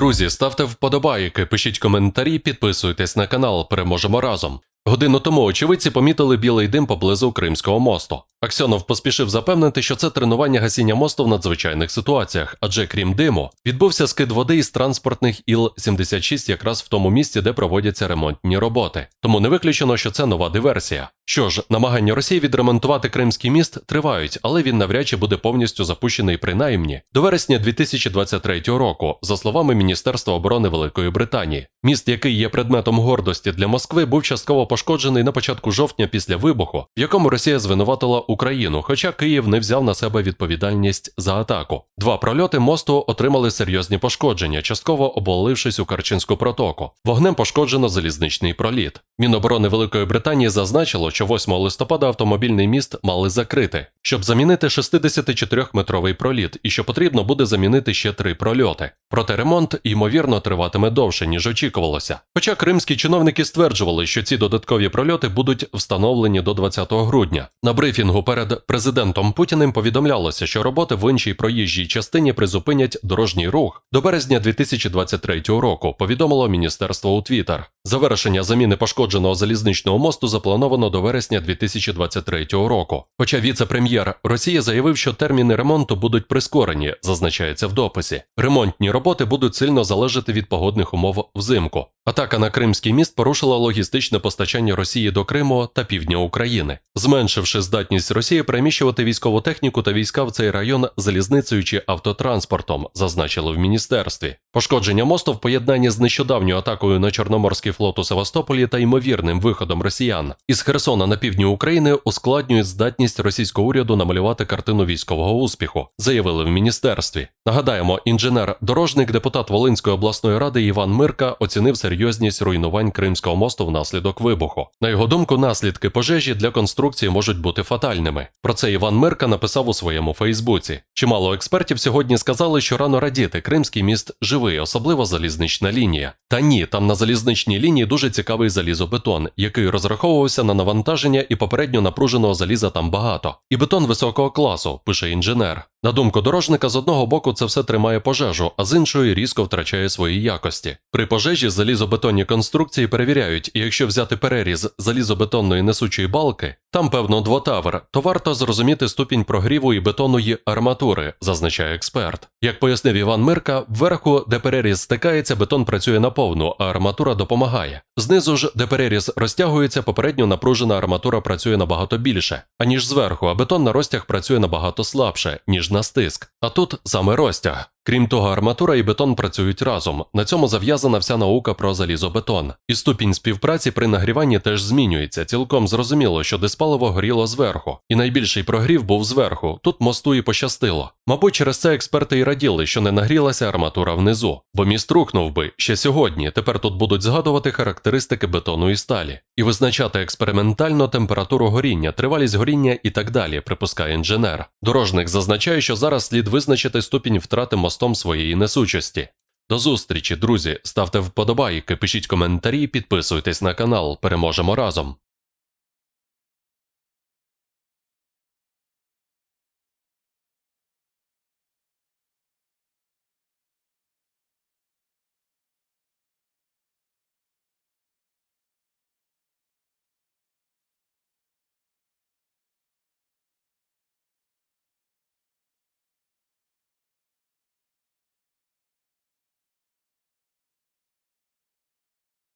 Друзі, ставте вподобайки, пишіть коментарі, підписуйтесь на канал. Переможемо разом. Годину тому очевидці помітили білий дим поблизу Кримського мосту. Аксьонов поспішив запевнити, що це тренування гасіння мосту в надзвичайних ситуаціях, адже крім диму, відбувся скид води із транспортних Іл-76 якраз в тому місці, де проводяться ремонтні роботи. Тому не виключено, що це нова диверсія. Що ж, намагання Росії відремонтувати Кримський міст тривають, але він навряд чи буде повністю запущений принаймні до вересня 2023 року, за словами Міністерства оборони Великої Британії. Міст, який є предметом гордості для Москви, був частково пошкоджений на початку жовтня після вибуху, в якому Росія звинуватила Україну, хоча Київ не взяв на себе відповідальність за атаку. Два прольоти мосту отримали серйозні пошкодження, частково обвалившись у Карчинську протоку. Вогнем пошкоджено залізничний проліт. Міноборони Великої Британії зазначило, що 8 листопада автомобільний міст мали закрити, щоб замінити 64-метровий проліт, і що потрібно буде замінити ще три прольоти. Проте ремонт, ймовірно, триватиме довше, ніж очікувалося. Хоча кримські чиновники стверджували, що ці додаткові прольоти будуть встановлені до 20 грудня. На брифінгу перед президентом Путіним повідомлялося, що роботи в іншій проїжджій частині призупинять дорожній рух до березня 2023 року, повідомило міністерство у Твіттер. Завершення заміни пошкодженого залізничного мосту заплановано до вересня 2023 року. Хоча віце-прем'єр Росії заявив, що терміни ремонту будуть прискорені, зазначається в дописі. Ремонтні роботи будуть сильно залежати від погодних умов взимку. Атака на Кримський міст порушила логістичне постачання Росії до Криму та півдня України, зменшивши здатність Росії переміщувати військову техніку та війська в цей район залізницею чи автотранспортом, зазначили в міністерстві. Пошкодження мосту в поєднанні з нещодавньою атакою на Чорноморський флот у Севастополі та ймовірним виходом росіян із Херсона на півдні України ускладнюють здатність російського уряду намалювати картину військового успіху, заявили в міністерстві. Нагадаємо, інженер-дорожник, депутат Волинської обласної ради Іван Мирка оцінив серйозність руйнувань Кримського мосту внаслідок вибуху. На його думку, наслідки пожежі для конструкції можуть бути фатальними. Про це Іван Мирка написав у своєму Фейсбуці. Чимало експертів сьогодні сказали, що рано радіти Кримський міст живий, особливо залізнична лінія. Та ні, там на залізничній лінії дуже цікавий залізобетон, який розраховувався на навантаження і попередньо напруженого заліза там багато. І бетон високого класу, пише інженер. На думку дорожника, з одного боку це все тримає пожежу, а з іншої різко втрачає свої якості. При пожежі залізобетонні конструкції перевіряють, і якщо взяти переріз залізобетонної несучої балки, там певно двотавр, то варто зрозуміти ступінь прогріву і бетонної арматури, зазначає експерт. Як пояснив Іван Мирка, вверху, де переріз стикається, бетон працює наповну, а арматура допомагає. Знизу ж, де переріз розтягується, попередньо напружена арматура працює набагато більше, аніж зверху, а бетон на розтяг працює набагато слабше, ніж на стиск. А тут саме розтяг. Крім того, арматура і бетон працюють разом. На цьому зав'язана вся наука про залізобетон. І ступінь співпраці при нагріванні теж змінюється. Цілком зрозуміло, що диспаливо горіло зверху, і найбільший прогрів був зверху. Тут мосту і пощастило. Мабуть, через це експерти і раділи, що не нагрілася арматура внизу, бо міст рухнув би ще сьогодні. Тепер тут будуть згадувати характеристики бетону і сталі і визначати експериментально температуру горіння, тривалість горіння і так далі, припускає інженер. Дорожник зазначає, що зараз слід визначити ступінь втрати мостом своєї несучості. До зустрічі, друзі. Ставте вподобайки, пишіть коментарі, підписуйтесь на канал. Переможемо разом.